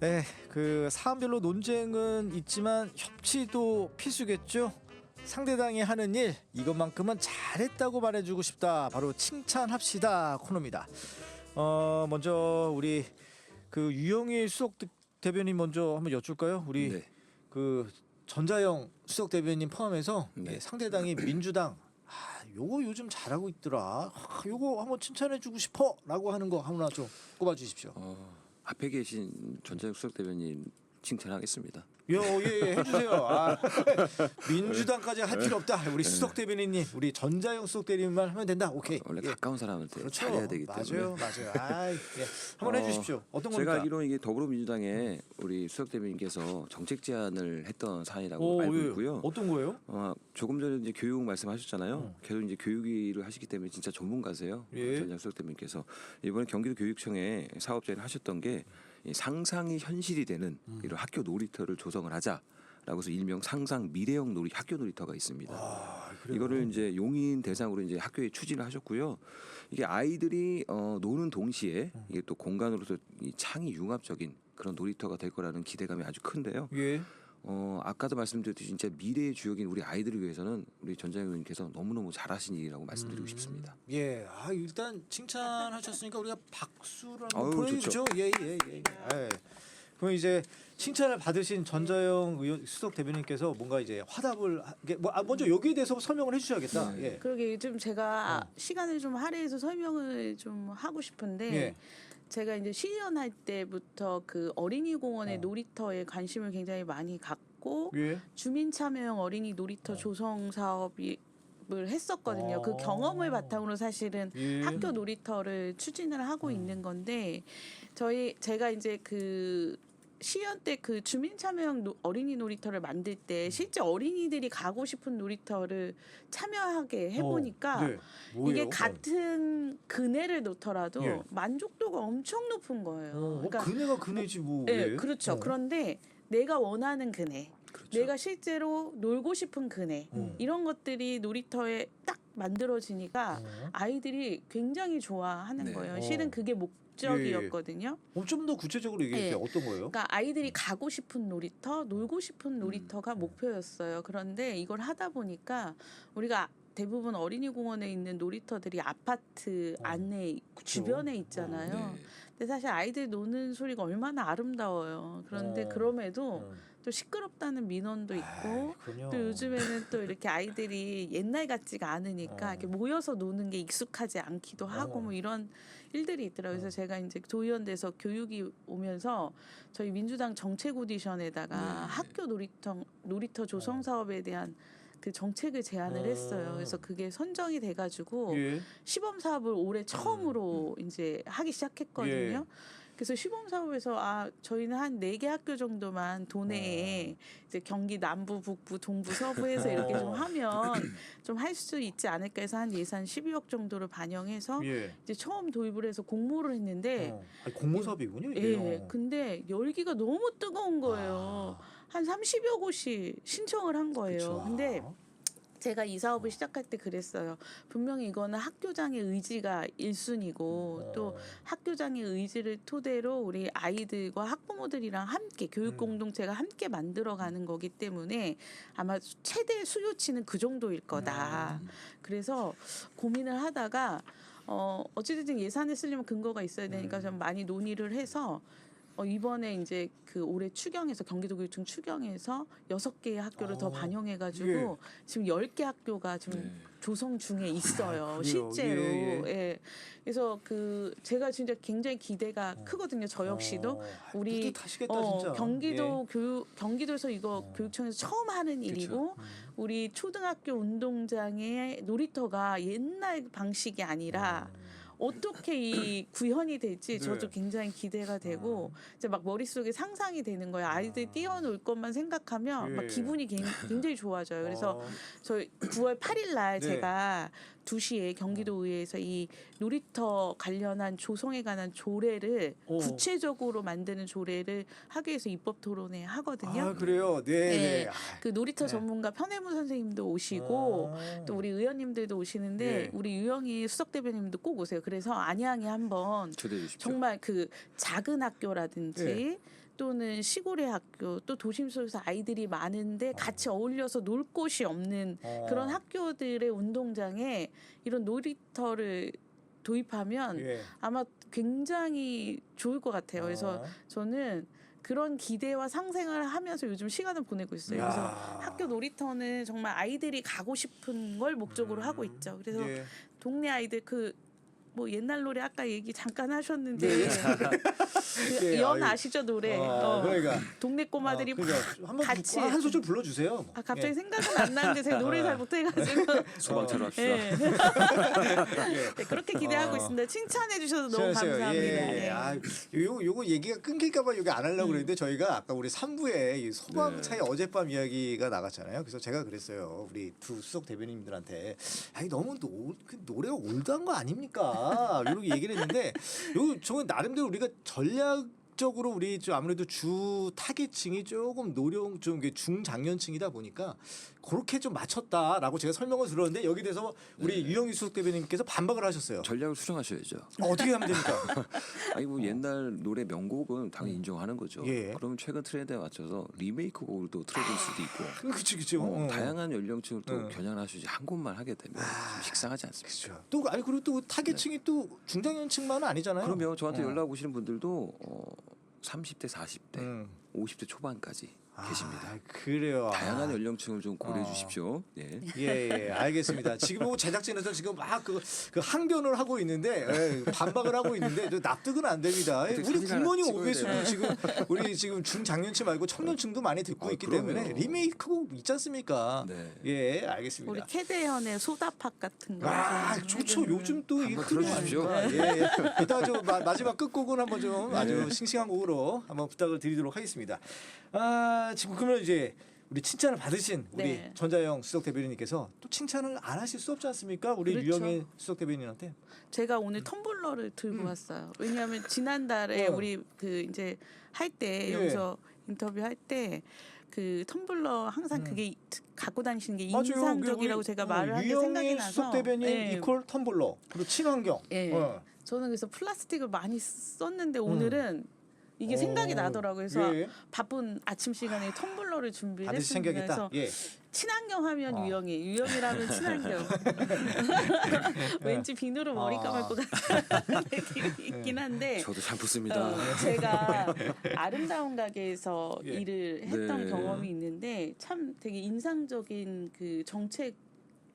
네, 그 사안별로 논쟁은 있지만 협치도 필수겠죠. 상대당이 하는 일 이것만큼은 잘했다고 말해주고 싶다. 바로 칭찬합시다 코너입니다. 어 먼저 우리 그 유영일 수석 대- 대변인 먼저 한번 여쭐까요? 우리 네. 그 전자영 수석 대변인 포함해서 네. 네, 상대당이 민주당 아, 요거 요즘 잘하고 있더라. 아, 요거 한번 칭찬해주고 싶어라고 하는 거 하나 좀 꼽아주십시오. 어, 앞에 계신 전자영 수석 대변인 칭찬하겠습니다. 요, 예, 예, 해주세요. 아, 민주당까지 할 필요 없다. 우리 수석 대변인님, 우리 전자영 수석 대변인만 하면 된다. 오케이. 원래 예. 가까운 사람한테 그렇죠. 잘해야 되기 때문에. 맞아요, 맞아요. 아, 예. 한번 어, 해주십시오. 어떤 제가 겁니까? 알기로 이게 더불어민주당에 우리 수석 대변인께서 정책 제안을 했던 사안이라고 오, 알고 예. 있고요. 어떤 거예요? 어, 조금 전에 이제 교육 말씀하셨잖아요. 계속 이제 교육 일을 하시기 때문에 진짜 전문가세요. 예. 전장 수석 대변인께서 이번에 경기도 교육청에 사업 제안을 하셨던 게이 상상이 현실이 되는 음. 이런 학교 놀이터를 조성을 하자. 라고 해서 일명 상상 미래형 놀이 학교 놀이터가 있습니다. 아? 이거를 이제 용인 대상으로 이제 학교에 추진을 하셨고요. 이게 아이들이 어, 노는 동시에 음. 이게 또 공간으로서 이 창이 융합적인 그런 놀이터가 될 거라는 기대감이 아주 큰데요. 예. 어, 아까도 말씀드렸듯이 진짜 미래의 주역인 우리 아이들을 위해서는 우리 전장현 의원님께서 너무너무 잘하신 일이라고 말씀드리고 싶습니다. 예. 아, 일단 칭찬하셨으니까 우리가 박수를 한번 보내주죠. 예, 예, 예. 예. 그럼 이제 칭찬을 받으신 전자영 의원 수석 대변인께서 뭔가 이제 화답을 하- 뭐 아, 먼저 여기에 대해서 설명을 해주셔야겠다. 네. 예. 그러게 좀 제가 시간을 좀 할애해서 설명을 좀 하고 싶은데 예. 제가 이제 시연할 때부터 그 어린이 공원의 어. 놀이터에 관심을 굉장히 많이 갖고 예. 주민 참여형 어린이 놀이터 조성 사업이 을 했었거든요. 어. 그 경험을 바탕으로 사실은 예. 학교 놀이터를 추진을 하고 있는 건데 저희 제가 이제 그 시연 때 그 주민 참여형 노- 어린이 놀이터를 만들 때 실제 어린이들이 가고 싶은 놀이터를 참여하게 해보니까 어, 네. 이게 같은 그네를 놓더라도 예. 만족도가 엄청 높은 거예요. 어, 그러니까 그네가 그네지 뭐. 네, 왜? 그렇죠. 어. 그런데 내가 원하는 그네, 그렇죠. 내가 실제로 놀고 싶은 그네 음. 이런 것들이 놀이터에 딱 만들어지니까 어. 아이들이 굉장히 좋아하는 네. 거예요. 어. 실은 그게 목 적이었거든요. 어, 좀더 구체적으로 얘기해 주세요. 예. 어떤 거예요? 그러니까 아이들이 가고 싶은 놀이터, 놀고 싶은 놀이터가 목표였어요. 그런데 이걸 하다 보니까 우리가 대부분 어린이 공원에 있는 놀이터들이 아파트 어. 안에 주변에 있잖아요. 네. 근데 사실 아이들 노는 소리가 얼마나 아름다워요. 그런데 어. 그럼에도 음. 또 시끄럽다는 민원도 있고 아이, 그럼요. 또 요즘에는 또 이렇게 아이들이 옛날 같지가 않으니까 어. 이렇게 모여서 노는 게 익숙하지 않기도 하고 어. 뭐 이런 일들이 있더라고요. 그래서 제가 이제 도의원 돼서 교육이 오면서 저희 민주당 정책 오디션에다가 네. 학교 놀이터 놀이터 조성 사업에 대한 그 정책을 제안을 어. 했어요. 그래서 그게 선정이 돼가지고 예. 시범 사업을 올해 처음으로 이제 하기 시작했거든요. 예. 그래서 시범 사업에서 아 저희는 한 네 개 학교 정도만 도내에 이제 경기 남부, 북부, 동부, 서부에서 이렇게 좀 하면 좀 할 수 있지 않을까 해서 한 예산 12억 정도를 반영해서 예. 이제 처음 도입을 해서 공모를 했는데 어. 아니, 공모사업이군요. 예, 이게. 근데 열기가 너무 뜨거운 거예요. 아. 한 30여 곳이 신청을 한 거예요. 그쵸. 근데 제가 이 사업을 시작할 때 그랬어요. 분명히 이거는 학교장의 의지가 일순위고 어. 또 학교장의 의지를 토대로 우리 아이들과 학부모들이랑 함께 음. 교육 공동체가 함께 만들어가는 거기 때문에 아마 최대 수요치는 그 정도일 거다. 음. 그래서 고민을 하다가 어 어찌됐든 예산을 쓰려면 근거가 있어야 되니까 음. 좀 많이 논의를 해서 어, 이번에 이제 그 올해 추경에서 경기도교육청 추경에서 여섯 개의 학교를 더 어. 반영해가지고 예. 지금 열 개 학교가 지금 네. 조성 중에 있어요. 아? 실제로. 예, 예, 예. 그래서 그 제가 진짜 굉장히 기대가 크거든요. 저 역시도 어, 우리 뿌듯하시겠다, 어, 진짜. 경기도 교육 경기도에서 이거 교육청에서 처음 하는 일이고 음. 우리 초등학교 운동장의 놀이터가 옛날 방식이 아니라 어떻게 이 구현이 될지 네. 저도 굉장히 기대가 되고 이제 막 머릿속에 상상이 되는 거예요. 아이들이 뛰어놀 것만 생각하면 예. 막 기분이 굉- 굉장히 좋아져요. 그래서 어. 저희 9월 8일 날 네. 제가 2시에 경기도의회에서 이 놀이터 관련한 조성에 관한 조례를 어. 구체적으로 만드는 조례를 하기 위해서 입법 토론회 하거든요. 아, 그래요. 네, 네. 네. 아, 그 놀이터 네. 전문가 편혜무 선생님도 오시고 어. 또 우리 의원님들도 오시는데 예. 우리 유영희 수석 대변인도 꼭 오세요. 그래서 안양에 한번. 정말 그 작은 학교라든지 예. 또는 시골의 학교 또 도심 속에서 아이들이 많은데 같이 어울려서 놀 곳이 없는 어. 그런 학교들의 운동장에 이런 놀이터를 도입하면 예. 아마 굉장히 좋을 것 같아요. 그래서 어. 저는 그런 기대와 상생을 하면서 요즘 시간을 보내고 있어요. 그래서 야. 학교 놀이터는 정말 아이들이 가고 싶은 걸 목적으로 하고 있죠. 그래서 예. 동네 아이들 그 뭐 옛날 노래 아까 얘기 잠깐 하셨는데 네. 그 예, 연 아유. 아시죠 노래? 어, 어, 그러니까 동네 꼬마들이 어, 그러니까 한번 같이 한 소절 불러주세요. 아 갑자기 예. 생각은 안 나는데 제가 노래 잘 못해가지고 소방차로 합시다. 예. 예. 네, 그렇게 기대하고 어. 있습니다. 칭찬해 주셔서 너무. 감사합니다. 예, 예. 네. 아, 요 요거 얘기가 끊길까봐 여기 안 하려고 그랬는데 저희가 아까 우리 3부에 이 소방차의 어젯밤 이야기가 나갔잖아요. 그래서 제가 그랬어요. 우리 두 수석 대변인님들한테 아니 너무 노, 그 노래가 올드한 거 아닙니까? 이렇게 얘기를 했는데 요 저건 나름대로 우리가 전략 적으로 우리 좀 아무래도 주 타겟층이 조금 노령 좀 중장년층이다 보니까 그렇게 좀 맞췄다라고 제가 설명을 들었는데 여기 대해서 우리 유영희 수석 대변인님께서 반박을 하셨어요. 전략을 수정하셔야죠. 어떻게 하면 됩니까? 아니 뭐 옛날 노래 명곡은 당연히 인정하는 거죠. 예. 그러면 최근 트렌드에 맞춰서 리메이크 곡을 또 틀어줄 수도 있고 그치 그치. 어, 어, 어. 다양한 연령층을 또 어. 있지 한 곳만 하게 되면 좀 식상하지 않습니까? 그렇죠. 또 아니 그리고 또 타겟층이 또 중장년층만은 아니잖아요. 그러면 저한테 어. 연락 오시는 분들도 어, 30대, 40대, 음. 50대 초반까지 계십니다. 아, 그래요. 다양한 아. 연령층을 좀 고려해 어. 주십시오. 예. 예, 예, 알겠습니다. 지금 뭐 제작진에서 지금 막그 그 항변을 하고 있는데 예, 반박을 하고 있는데 저 납득은 안 됩니다. 예, 우리 오베스도 돼요. 지금 우리 지금 중장년층 말고 청년층도 많이 듣고 아, 있기 그럼요. 때문에 리메이크곡 있지 않습니까? 네. 예, 알겠습니다. 우리 캐대현의 소다팝 같은 거. 아, 좀 좋죠. 해주면. 요즘 또 이게 한번 흐름 들어주십시오. 아닙니까? 예, 예. 이따 저 마, 마지막 끝곡은 한번 좀 아주 싱싱한 곡으로 한번 부탁을 드리도록 하겠습니다. 아, 지금 그러면 이제 우리 칭찬을 받으신 우리 네. 전자영 수석 대변인님께서 또 칭찬을 안 하실 수 없지 않습니까? 우리 그렇죠. 유영애 수석 대변인한테. 제가 오늘 텀블러를 들고 왔어요. 왜냐하면 지난달에 어. 우리 그 이제 할때 예. 여기서 인터뷰 할때 그 텀블러 항상 그게 갖고 다니시는 게 음. 인상적이라고 제가 어, 말을 한 게 생각이 나서 수석 대변인 예. 이퀄 텀블러 그리고 친환경. 예. 어. 저는 그래서 플라스틱을 많이 썼는데 오늘은 이게 어. 생각이 나더라고요. 그래서 예. 바쁜 아침 시간에 텀블러를 준비를 반드시 했습니다. 챙겨야겠다. 그래서 예. 친환경 하면 어. 유영이, 유영이라면 친환경. 왠지 비누로 머리 아. 감을 것 같은 느낌이 있긴 한데 저도 샴푸 씁니다. 어, 제가 아름다운 가게에서 예. 일을 했던 네. 경험이 있는데 참 되게 인상적인 그 정책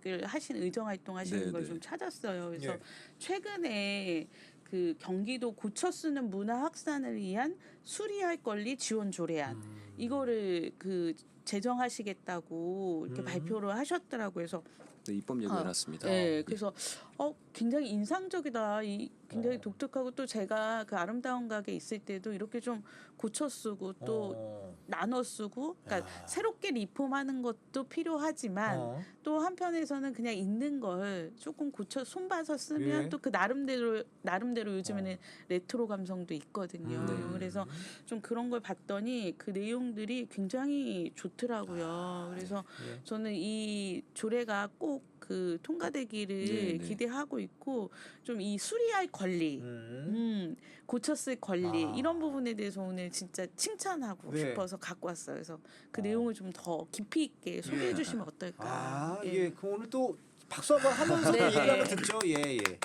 을 하신 의정 활동 하시는 네, 걸 네. 좀 찾았어요. 그래서 예. 최근에 그 경기도 고쳐 쓰는 문화 확산을 위한 수리할 권리 지원 조례안 음. 이거를 그 제정하시겠다고 이렇게 음. 발표를 하셨더라고요. 그래서 네, 입법 어, 예고해놨습니다. 네, 그래서 어 굉장히 인상적이다. 이 굉장히 어. 독특하고 또 제가 그 아름다운 가게 있을 때도 이렇게 좀 고쳐 쓰고 또 어. 나눠 쓰고, 그러니까 야. 새롭게 리폼하는 것도 필요하지만 어. 또 한편에서는 그냥 있는 걸 조금 고쳐 손봐서 쓰면 예. 또 그 나름대로 나름대로 요즘에는 레트로 감성도 있거든요. 음. 그래서 좀 그런 걸 봤더니 그 내용들이 굉장히 좋더라고요. 그래서 예. 저는 이 조례가 꼭 그 통과되기를 네, 네. 기대하고 있고 좀 이 수리할 권리, 음. 음, 고쳤을 권리 아. 이런 부분에 대해서 오늘 진짜 칭찬하고 네. 싶어서 갖고 왔어요. 그래서 그 어. 내용을 좀 더 깊이 있게 소개해 예. 주시면 어떨까? 아, 예. 그럼 오늘 또 박수 한번 하면서 네, 얘기 네. 한번 듣죠. 예, 예.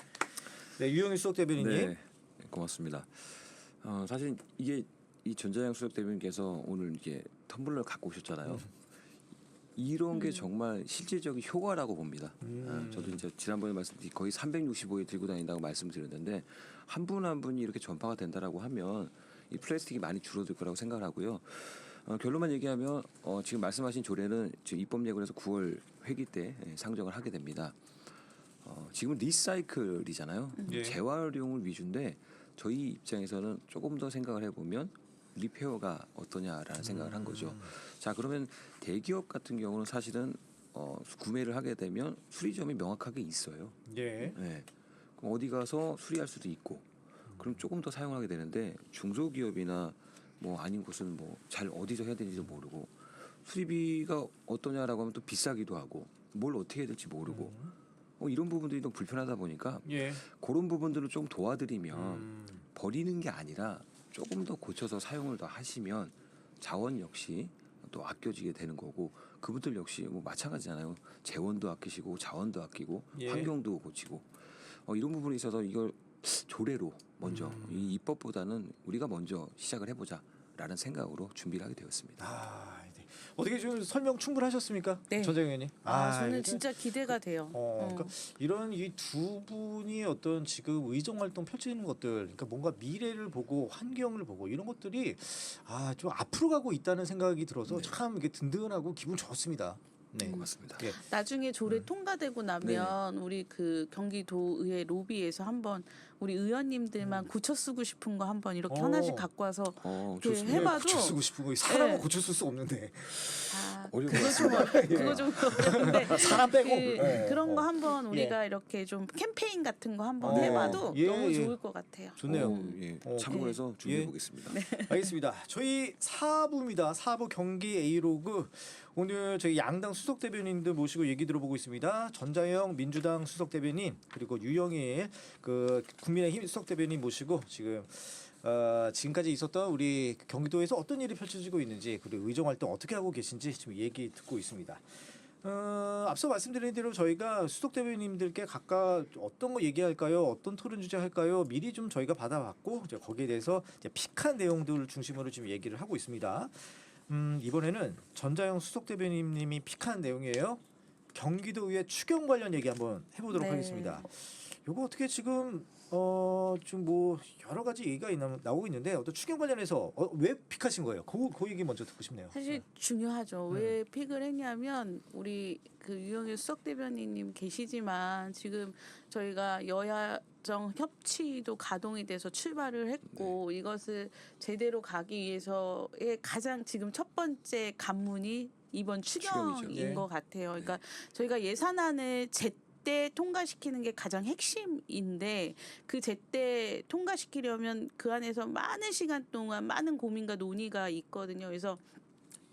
네, 유영희 수석 대변인님. 네, 고맙습니다. 어, 사실 이게 이 전자영 수석 대변인께서 오늘 이게 텀블러를 갖고 오셨잖아요. 음. 이런 게 정말 실질적인 효과라고 봅니다. 음. 어, 저도 이제 지난번에 말씀드린 거의 365일 들고 다닌다고 말씀드렸는데 한 분 한 분이 이렇게 전파가 된다라고 하면 이 플라스틱이 많이 줄어들 거라고 생각을 하고요. 어, 결론만 얘기하면 어, 지금 말씀하신 조례는 지금 입법 예고에서 9월 회기 때 예, 상정을 하게 됩니다. 어, 지금 리사이클이잖아요. 예. 재활용을 위주인데 저희 입장에서는 조금 더 생각을 해보면 리페어가 어떠냐라는 생각을 한 거죠. 자 그러면 대기업 같은 경우는 사실은 어, 구매를 하게 되면 수리점이 명확하게 있어요. 예. 네. 그럼 어디 가서 수리할 수도 있고 그럼 조금 더 사용하게 되는데 중소기업이나 뭐 아닌 곳은 뭐 잘 어디서 해야 되는지도 모르고 수리비가 어떠냐라고 하면 또 비싸기도 하고 뭘 어떻게 해야 될지 모르고 어, 이런 부분들이 너무 불편하다 보니까 예. 그런 부분들을 좀 도와드리면 음. 버리는 게 아니라 조금 더 고쳐서 사용을 더 하시면 자원 역시 또 아껴지게 되는 거고 그분들 역시 뭐 마찬가지잖아요. 재원도 아끼시고 자원도 아끼고 예. 환경도 고치고 어, 이런 부분에 있어서 이걸 조례로 먼저 음. 이 입법보다는 우리가 먼저 시작을 해보자라는 생각으로 준비를 하게 되었습니다. 아, 네. 어떻게 좀 설명 충분하셨습니까? 네. 전장 의원님. 아, 저는 이렇게? 진짜 기대가 돼요. 어, 어. 그러니까 이런 이 두 분이 어떤 지금 의정 활동 펼치는 것들, 그러니까 뭔가 미래를 보고 환경을 보고 이런 것들이 아 좀 앞으로 가고 있다는 생각이 들어서 네. 참 이게 든든하고 기분 좋습니다. 네. 고맙습니다. 예. 나중에 조례 음. 통과되고 나면 우리 그 경기도의회 로비에서 한번 우리 의원님들만 고쳐 쓰고 싶은 거 한번 이렇게 어. 하나씩 갖고 와서 어, 그 좋습니다. 해봐도- 고쳐 쓰고 싶은 거 사람은 네. 고쳐 쓸 수 없는데 아, 어려운 그거 것좀 같습니다. 어려- 그거 좀 어려운데 사람 빼고 그, 예. 그 런 거 어. 한번 우리가 이렇게 좀 캠페인 같은 거 한번 어. 해봐도 예, 너무 예. 좋을 것 같아요. 좋네요. 어, 예. 어, 참고해서 준비해 예. 보겠습니다. 알겠습니다. 저희 4부입니다. 4부 경기 A로그 오늘 저희 양당 수석 대변인들 모시고 얘기 들어보고 있습니다. 전자영 민주당 수석 대변인 그리고 유영일 그 국민의힘 수석 대변인 모시고 지금 어, 지금까지 있었던 우리 경기도에서 어떤 일이 펼쳐지고 있는지 그리고 의정 활동 어떻게 하고 계신지 지금 얘기 듣고 있습니다. 어, 앞서 말씀드린 대로 저희가 수석 대변인님들께 각각 어떤 거 얘기할까요? 어떤 토론 주제 할까요? 미리 좀 저희가 받아봤고 이제 거기에 대해서 이제 픽한 내용들을 중심으로 지금 얘기를 하고 있습니다. 음, 이번에는 전자영 수석 대변인님이 픽한 내용이에요. 경기도의회 추경 관련 얘기 한번 해보도록 네. 하겠습니다. 요거 어떻게 지금 어 좀 뭐 여러 가지 얘기가 있나, 나오고 있는데 어떤 추경 관련해서 어, 왜 픽하신 거예요? 그, 그 얘기 먼저 듣고 싶네요. 사실 중요하죠. 네. 왜 픽을 했냐면 우리 그 유영일 수석 대변인님 계시지만 지금 저희가 여야 정 협치도 가동이 돼서 출발을 했고 네. 이것을 제대로 가기 위해서의 가장 지금 첫 번째 관문이 이번 추경인 추경이죠. 예. 것 같아요. 그러니까 저희가 예산안을 제 때 통과시키는 게 가장 핵심인데 그 제때 통과시키려면 그 안에서 많은 시간 동안 많은 고민과 논의가 있거든요. 그래서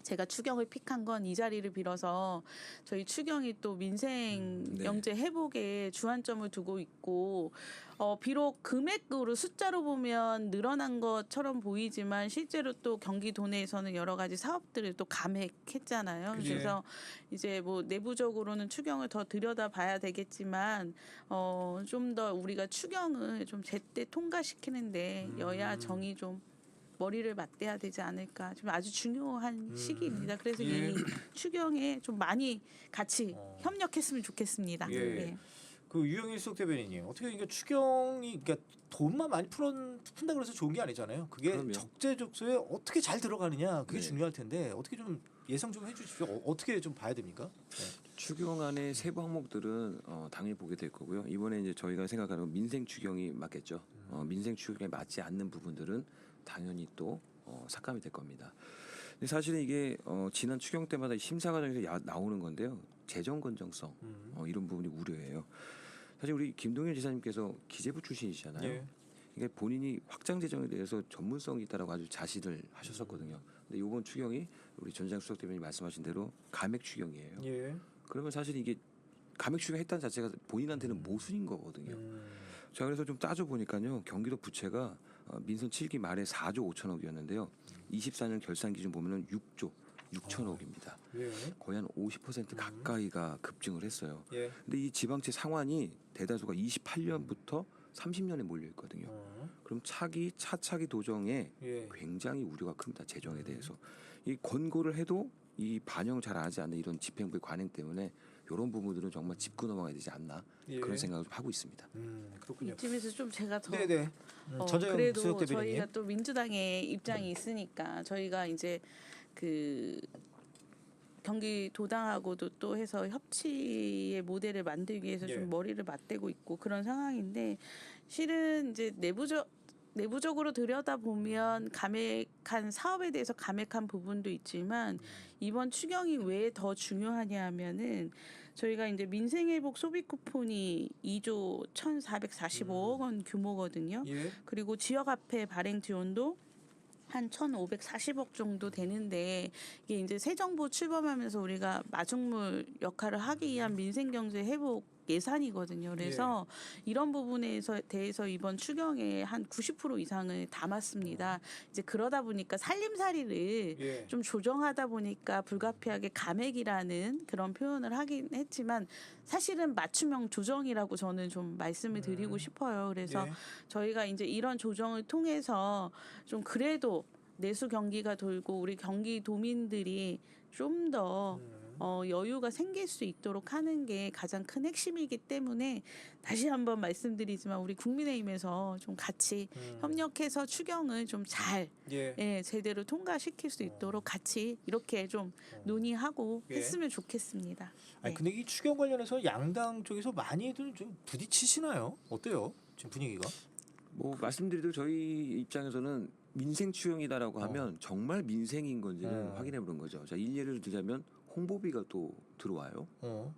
제가 추경을 픽한 건 이 자리를 빌어서 저희 추경이 또 민생 음, 네. 영재 회복에 주안점을 두고 있고 어 비록 금액으로 숫자로 보면 늘어난 것처럼 보이지만 실제로 또 경기도 내에서는 여러 가지 사업들을 또 감액했잖아요. 그치. 그래서 이제 뭐 내부적으로는 추경을 더 들여다봐야 되겠지만 어 좀 더 우리가 추경을 좀 제때 통과시키는데 음. 여야 정이 좀 머리를 맞대야 되지 않을까 좀 아주 중요한 음. 시기입니다. 그래서 예. 이 추경에 좀 많이 같이 어. 협력했으면 좋겠습니다. 예. 네. 그 유영일 수석 대변인님 어떻게 이게 추경이 그러니까 돈만 많이 풀어 푼다 그래서 좋은 게 아니잖아요. 그게 그럼요. 적재적소에 어떻게 잘 들어가느냐 그게 네. 중요할 텐데 어떻게 좀 예상 좀 해주십시오. 어, 어떻게 좀 봐야 됩니까? 추경안의 세부 항목들은 어, 당연히 보게 될 거고요. 이번에 이제 저희가 생각하는 민생 추경이 맞겠죠. 어, 민생 추경에 맞지 않는 부분들은 당연히 또 어, 삭감이 될 겁니다. 근데 사실은 이게 어, 지난 추경 때마다 심사 과정에서 야- 나오는 건데요. 재정 건정성 음. 어, 이런 부분이 우려예요. 사실 우리 김동연 지사님께서 기재부 출신이시잖아요. 예. 그러니까 본인이 확장 재정에 대해서 전문성이 있다라고 아주 자신을 하셨었거든요. 근데 이번 추경이 우리 전장 수석 대변인 말씀하신 대로 감액 추경이에요. 예. 그러면 사실 이게 감액 추경 했다는 자체가 본인한테는 모순인 거거든요. 음. 자 그래서 좀 따져 보니까요 경기도 부채가 어, 민선 7기 말에 4조 5천억이었는데요. 24년 결산 기준 보면은 6조 6천억입니다. 예. 거의 한 50% 가까이가 급증을 했어요. 예. 근데 이 지방채 상환이 대다수가 28년부터 30년에 몰려 있거든요. 어. 그럼 차기 차차기 도정에 예. 굉장히 우려가 큽니다. 재정에 대해서 이 권고를 해도 이 반영 잘 하지 않는 이런 집행부의 관행 때문에 이런 부분들은 정말 짚고 넘어가야 되지 않나 예. 그런 생각을 좀 하고 있습니다. 음, 그렇군요. 이쯤에서 좀 제가 더 네네. 음, 어, 그래도. 저희가 또 민주당의 입장이 있으니까 저희가 이제 그 경기도당하고도 또 해서 협치의 모델을 만들기 위해서 예. 좀 머리를 맞대고 있고 그런 상황인데 실은 이제 내부적 내부적으로 들여다 보면 감액한 사업에 대해서 감액한 부분도 있지만 이번 추경이 왜 더 중요하냐면은 저희가 이제 민생회복 소비 쿠폰이 2조 1,445억 원 규모거든요. 예. 그리고 지역 화폐 발행 지원도 한 1,540억 정도 되는데 이게 이제 새 정부 출범하면서 우리가 마중물 역할을 하기 위한 민생 경제 회복 예산이거든요. 그래서 이런 부분에서 대해서 이번 추경에 한 90% 이상을 담았습니다. 이제 그러다 보니까 살림살이를 예. 좀 조정하다 보니까 불가피하게 감액이라는 그런 표현을 하긴 했지만 사실은 맞춤형 조정이라고 저는 좀 말씀을 드리고 싶어요. 그래서 예. 저희가 이제 이런 조정을 통해서 좀 그래도 내수 경기가 돌고 우리 경기 도민들이 좀더 음. 어, 여유가 생길 수 있도록 하는 게 가장 큰 핵심이기 때문에 다시 한번 말씀드리지만 우리 국민의힘에서 좀 같이 음. 협력해서 추경을 좀잘 예. 예, 제대로 통과시킬 수 있도록 같이 이렇게 좀 논의하고 예. 했으면 좋겠습니다. 아니 네. 근데 이 추경 관련해서 양당 쪽에서 많이들 좀 부딪히시나요? 어때요? 지금 분위기가? 뭐 말씀드리도 저희 입장에서는 민생 추경이다라고 어. 하면 정말 민생인 건지를 어. 확인해 보는 거죠. 자, 일례를 들자면 홍보비가 또 들어와요. 어.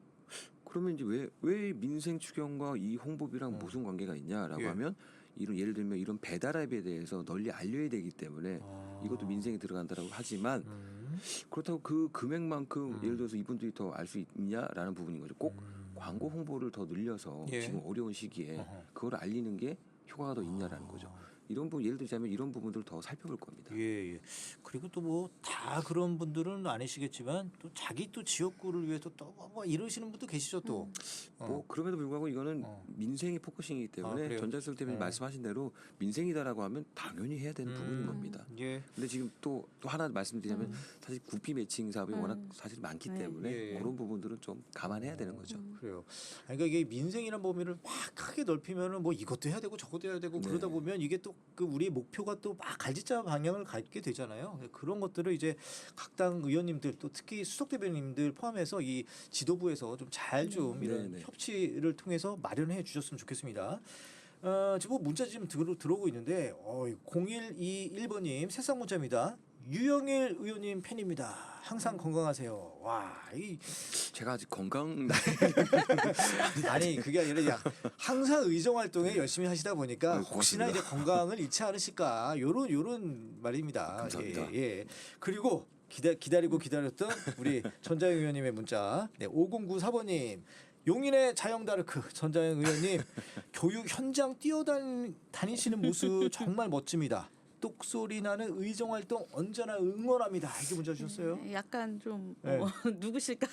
그러면 이제 왜, 왜 민생 추경과 이 홍보비랑 어. 무슨 관계가 있냐라고 예. 하면 이런 예를 들면 이런 배달앱에 대해서 널리 알려야 되기 때문에 아. 이것도 민생에 들어간다라고 하지만 음. 그렇다고 그 금액만큼 음. 예를 들어서 이분들이 더 알 수 있냐라는 부분인 거죠. 꼭 음. 광고 홍보를 더 늘려서 예. 지금 어려운 시기에 어허. 그걸 알리는 게 효과가 더 있냐라는 거죠. 아. 이런 부분 예를 들자면 이런 부분들을 더 살펴볼 겁니다. 예, 예. 그리고 또 뭐 다 그런 분들은 아니시겠지만 또 자기 또 지역구를 위해서 또뭐 이러시는 분도 계시죠 또. 어. 뭐 그럼에도 불구하고 이거는 어. 민생이 포커싱이기 아, 때문에 그래요? 전자수석 대표님 어. 말씀하신 대로 민생이다라고 하면 당연히 해야 되는 부분인 음. 겁니다. 예. 근데 지금 또, 또 하나 말씀드리자면 음. 사실 구피 매칭 사업이 음. 워낙 사실 많기 네. 때문에 예, 예. 그런 부분들은 좀 감안해야 되는 거죠. 음. 그래요. 아니, 그러니까 이게 민생이라는 범위를 막 크게 넓히면은 뭐 이것도 해야 되고 저것도 해야 되고 네. 그러다 보면 이게 또그 우리 목표가 또 막 갈짓자 방향을 갖게 되잖아요. 그런 것들을 이제 각 당 의원님들 또 특히 수석 대변인들 포함해서 이 지도부에서 좀 잘좀 네. 이런 네, 네. 협치를 통해서 마련해 주셨으면 좋겠습니다. 어, 지금 뭐 문자 지금 들어, 들어오고 있는데 어, 0121번님 새싹 문자입니다. 유영일 의원님 팬입니다. 항상 건강하세요. 와, 이 제가 아직 건강 아니 그게 아니라 야, 항상 의정 활동에 열심히 하시다 보니까 아유, 혹시나. 이제 건강을 잃지 않으실까 요런 요런 말입니다. 감사합니다. 예, 예. 그리고 기다, 기다리고 기다렸던 우리 전자영 의원님의 문자. 네, 5094번님. 용인의 자영다르크 전자영 의원님 교육 현장 뛰어다니시는 모습 정말 멋집니다. 똑소리 나는 의정 활동 언제나 응원합니다. 이렇게 문자 주셨어요. 네, 약간 좀 네. 어, 누구실까?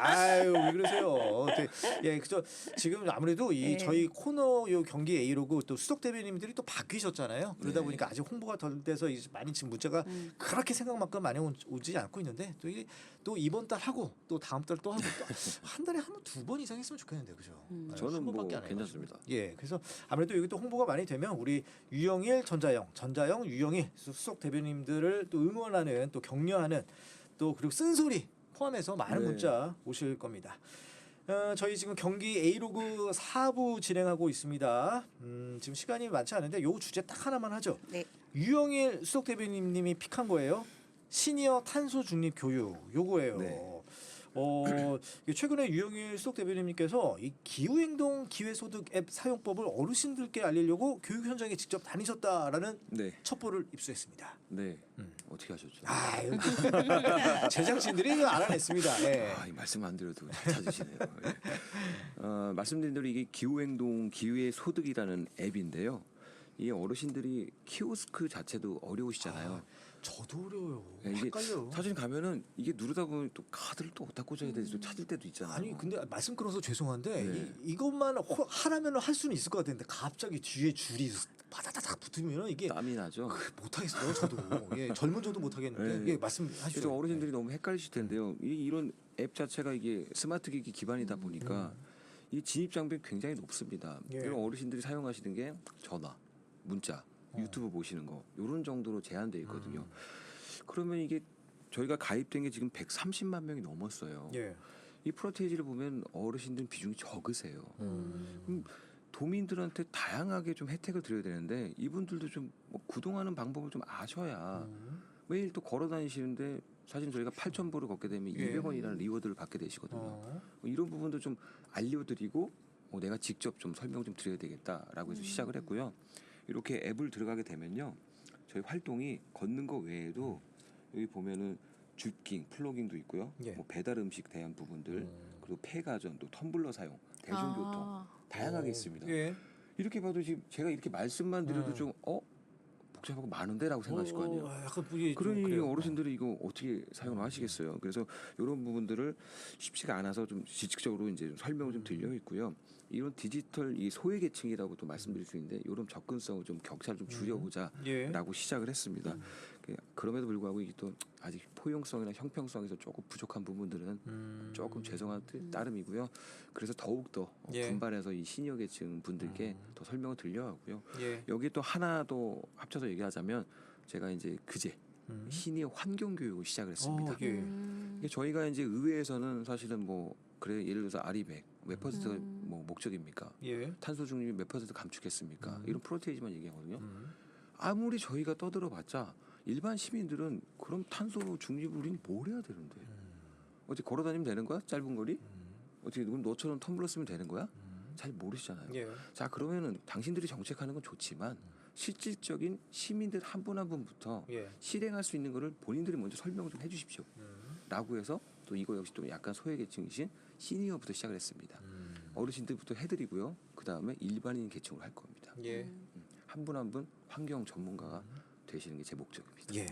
아 유 왜 그러세요? 네, 예, 그죠. 지금 아무래도 이 네. 저희 코너 요 경기 A로그 또 수석 대변인님들이 또 바뀌셨잖아요. 그러다 네. 보니까 아직 홍보가 덜 돼서 이제 많이 지금 문자가 음. 그렇게 생각만큼 많이 오- 오지 않고 있는데 또, 이, 또 이번 달 하고 또 다음 달 또 하고 또 한 달에 한번두번 이상 했으면 좋겠는데 그죠? 음. 네, 저는 한뭐 번밖에 안 해가지고. 괜찮습니다. 예, 그래서 아무래도 여기 또 홍보가 많이 되면 우리 유영일, 전자영, 전자영, 유영일 수석 대변인들을 또 응원하는 또 격려하는 또 그리고 쓴소리 포함해서 많은 네. 문자 오실 겁니다. 어, 저희 지금 경기 A로그 4부 진행하고 있습니다. 음, 지금 시간이 많지 않은데 요 주제 딱 하나만 하죠. 네. 유영일 수석 대변인님이 픽한 거예요. 시니어 탄소 중립 교육 요거예요. 네. 어, 최근에 유영일 수석 대변인님께서 이 기후 행동 기회 소득 앱 사용법을 어르신들께 알리려고 교육 현장에 직접 다니셨다라는 네, 첩보를 입수했습니다. 네. 음. 어떻게 하셨죠? 아유, 제작진들이 이거 알아냈습니다. 예. 아, 이 말씀 안 드려도 잘 찾으시네요. 예. 어, 말씀드린 대로 이게 기후행동 기후의 소득이라는 앱인데요. 이 어르신들이 키오스크 자체도 어려우시잖아요. 저도 어려워요. 예, 이게 헷갈려. 사실 가면은 이게 누르다 보면 또 카드를 또 어디다 꽂아야 되지 좀 찾을 때도 있잖아요. 아니 근데 말씀 끊어서 죄송한데 네. 이, 이것만 호- 하라면 할 수는 있을 것 같은데 갑자기 뒤에 줄이 바다다닥 붙으면 이게 땀이 나죠. 그 못하겠어요 저도 예, 젊은 저도 못하겠는데 네. 예, 말씀하시죠 어르신들이 너무 헷갈리실 텐데요. 이, 이런 앱 자체가 이게 스마트 기기 기반이다 보니까 이 진입 장벽이 굉장히 높습니다. 예. 그리고 어르신들이 사용하시는 게 전화, 문자, 어. 유튜브 보시는 거 이런 정도로 제한돼 있거든요. 음. 그러면 이게 저희가 가입된 게 지금 130만 명이 넘었어요. 예. 이 프로테이지를 보면 어르신들 비중이 적으세요. 음. 도민들한테 다양하게 좀 혜택을 드려야 되는데 이분들도 좀 뭐 구동하는 방법을 좀 아셔야 음. 매일 또 걸어 다니시는데 사실 저희가 8천 불을 걷게 되면 예. 200원이라는 리워드를 받게 되시거든요. 어. 뭐 이런 부분도 좀 알려드리고 어, 내가 직접 좀 설명 좀 드려야 되겠다라고 해서 음. 시작을 했고요. 이렇게 앱을 들어가게 되면요, 저희 활동이 걷는 거 외에도 여기 보면은 줍깅, 플로깅도 있고요. 예. 뭐 배달 음식 대한 부분들 음. 그리고 폐가전, 또 텀블러 사용, 대중교통 아, 다양하게 있습니다. 예. 이렇게 봐도 지금 제가 이렇게 말씀만 드려도 음. 좀 어? 복잡하고 많은데라고 생각하실 거 아니에요. 어, 약간 분위기 좀 그러니. 어르신들이 이거 어떻게 사용을 하시겠어요. 그래서 이런 부분들을 쉽지가 않아서 좀 지식적으로 이제 좀 설명을 좀 드려 있고요. 이런 디지털 이 소외 계층이라고 또 말씀드릴 수 있는데 이런 접근성을 좀 격차를 좀 줄여보자라고 예. 시작을 했습니다. 그- 그럼에도 불구하고 이게 또 아직 포용성이나 형평성에서 조금 부족한 부분들은 음. 조금 죄송한 뜻 따름이고요. 그래서 더욱 더 예. 분발해서 이 시니어 계층 분들께 음. 더 설명을 드려하고요. 예. 여기 또 하나 더 합쳐서 얘기하자면 제가 이제 그제 음. 시니어 환경 교육을 시작을 했습니다. 어, 예. 음. 이게 저희가 이제 의회에서는 사실은 뭐 그래 예를 들어서 아리백 몇 퍼센트 음. 뭐 목적입니까? 예. 탄소 중립 몇 퍼센트 감축했습니까? 음. 이런 프로테이지만 얘기하거든요. 음. 아무리 저희가 떠들어봤자 일반 시민들은 그럼 탄소 중립을 우린 뭘 해야 되는데? 어디 걸어다니면 되는 거야? 짧은 거리? 음. 어떻게 그럼 너처럼 텀블러 쓰면 되는 거야? 음. 잘 모르시잖아요. 예. 자 그러면은 당신들이 정책하는 건 좋지만 실질적인 시민들 한 분 한 분부터 예. 실행할 수 있는 거를 본인들이 먼저 설명을 좀 해주십시오. 음. 라고 해서 또 이거 역시 또 약간 소외계층이신 시니어부터 시작을 했습니다. 음. 어르신들부터 해드리고요. 그 다음에 일반인 계층으로 할 겁니다. 예. 음. 한분 한분 환경 전문가가 되시는 게 제 목적입니다. 예.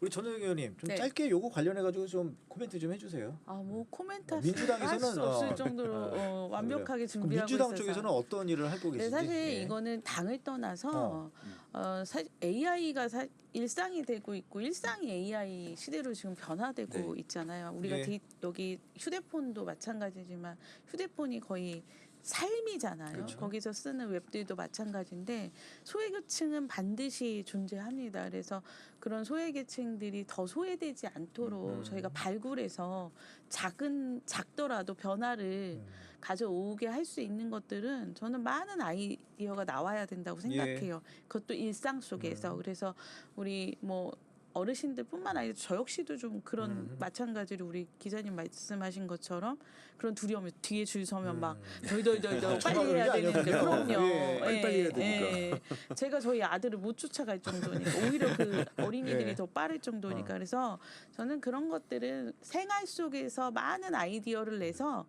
아. 우리 전호영 의원님 좀 네. 짧게 요거 관련해 가지고 좀 코멘트 좀 해주세요. 아, 뭐 코멘트 민주당에서는, 할수 없을 어, 정도로 어, 완벽하게 준비하고 민주당 있어서. 쪽에서는 어떤 일을 하고 네, 계신지? 사실 예. 이거는 당을 떠나서 어. 어, 사, AI가 사, 일상이 되고 있고 일상이 AI 시대로 지금 변화되고 네. 있잖아요. 우리가 네. 디, 여기 휴대폰도 마찬가지지만 휴대폰이 거의 삶이잖아요. 그렇죠. 거기서 쓰는 웹들도 마찬가지인데 소외계층은 반드시 존재합니다. 그래서 그런 소외계층들이 더 소외되지 않도록 음. 저희가 발굴해서 작은 작더라도 변화를 음. 가져오게 할 수 있는 것들은 저는 많은 아이디어가 나와야 된다고 생각해요. 그것도 일상 속에서 예. 음. 그래서 우리 뭐 어르신들뿐만 아니라 저 역시도 좀 그런 음. 마찬가지로 우리 기자님 말씀하신 것처럼 그런 두려움이 뒤에 줄 서면 막 음. 덜덜덜덜 빨리 해야 되는데. 그럼요. 예. 빨리빨리 해야 되니까. 예. 제가 저희 아들을 못 쫓아갈 정도니까 오히려 그 어린이들이 예. 더 빠를 정도니까 어. 그래서 저는 그런 것들은 생활 속에서 많은 아이디어를 내서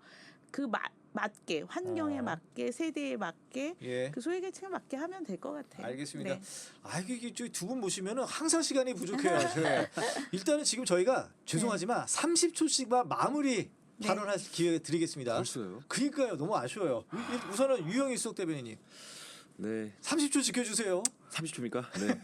그 마, 맞게 환경에 어. 맞게 세대에 맞게 예. 그 소외계층에 맞게 하면 될 것 같아요. 알겠습니다. 네. 아 이게 두 분 모시면은 항상 시간이 부족해요. 네. 일단은 지금 저희가 죄송하지만 30초씩만 마무리 네. 발언할 기회 드리겠습니다. 벌써요? 그러니까요, 너무 아쉬워요. 우- 우선은 유영희 수석 대변인님 네. 30초 지켜주세요. 30초입니까? 네.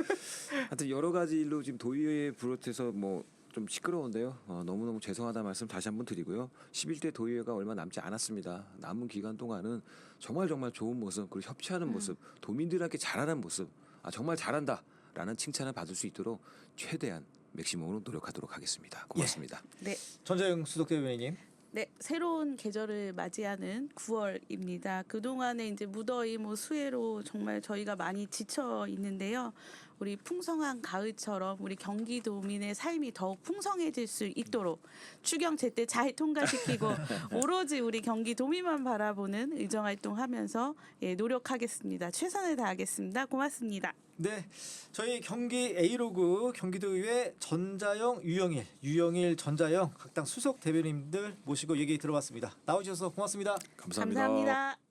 하여튼 여러 가지 일로 지금 도의회에 비롯해서 뭐 좀 시끄러운데요. 어, 너무너무 죄송하다 말씀 다시 한번 드리고요. 11대 도의회가 얼마 남지 않았습니다. 남은 기간 동안은 정말 정말 좋은 모습 그리고 협치하는 모습 도민들에게 잘하는 모습 아 정말 잘한다 라는 칭찬을 받을 수 있도록 최대한 맥시멈으로 노력하도록 하겠습니다. 고맙습니다. 네. 전재영 수석 대변인님. 네, 새로운 계절을 맞이하는 9월입니다. 그동안에 이제 무더위 뭐 수해로 정말 저희가 많이 지쳐 있는데요. 우리 풍성한 가을처럼 우리 경기도민의 삶이 더욱 풍성해질 수 있도록 추경 제때 잘 통과시키고 오로지 우리 경기도민만 바라보는 의정 활동하면서 예, 노력하겠습니다. 최선을 다하겠습니다. 고맙습니다. 네, 저희 경기 A로그 경기도의회 전자영, 유영일, 유영일, 전자영 각당 수석 대변인들 모시고 얘기 들어봤습니다. 나오셔서 고맙습니다. 감사합니다. 감사합니다.